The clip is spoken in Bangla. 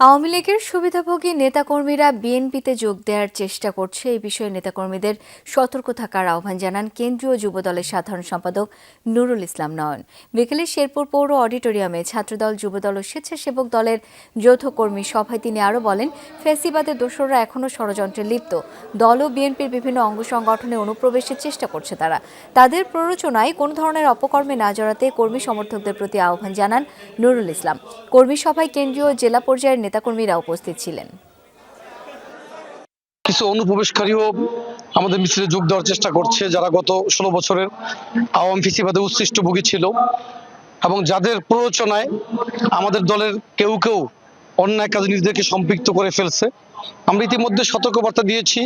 আওয়ামী লীগের সুবিধাভোগী নেতাকর্মীরা বিএনপিতে যোগ দেওয়ার চেষ্টা করছে। এই বিষয়ে নেতাকর্মীদের সতর্ক থাকার আহ্বান জানান কেন্দ্রীয় যুবদলের সাধারণ সম্পাদক নুরুল ইসলাম নয়ন। বিকেলে শেরপুর পৌর অডিটোরিয়ামে ছাত্রদল, যুবদল ও স্বেচ্ছাসেবক দলের যৌথ কর্মী সভায় তিনি আরও বলেন ফেসিবাদের দোসররা এখনও ষড়যন্ত্রে লিপ্ত। দল ও বিএনপির বিভিন্ন অঙ্গ সংগঠনে অনুপ্রবেশের চেষ্টা করছে তারা। তাদের প্ররোচনায় কোনো ধরনের অপকর্মে না জড়াতে কর্মী সমর্থকদের প্রতি আহ্বান জানান নুরুল ইসলাম। কর্মী সভায় কেন্দ্রীয় জেলা পর্যায়ের নেতাকর্মীরা উপস্থিত ছিলেন। কিছু অনুপ্রবেশকারীও আমাদের মিছিলে যোগ দেওয়ার চেষ্টা করছে, যারা গত ষোলো বছরের আওয়ামী ফিসিবাদে উচ্ছিষ্ট ভোগী ছিল এবং যাদের প্ররোচনায় আমাদের দলের কেউ কেউ অন্যায় কাজে নিজেদেরকে সম্পৃক্ত করে ফেলছে। আমরা ইতিমধ্যে সতর্কবার্তা দিয়েছি।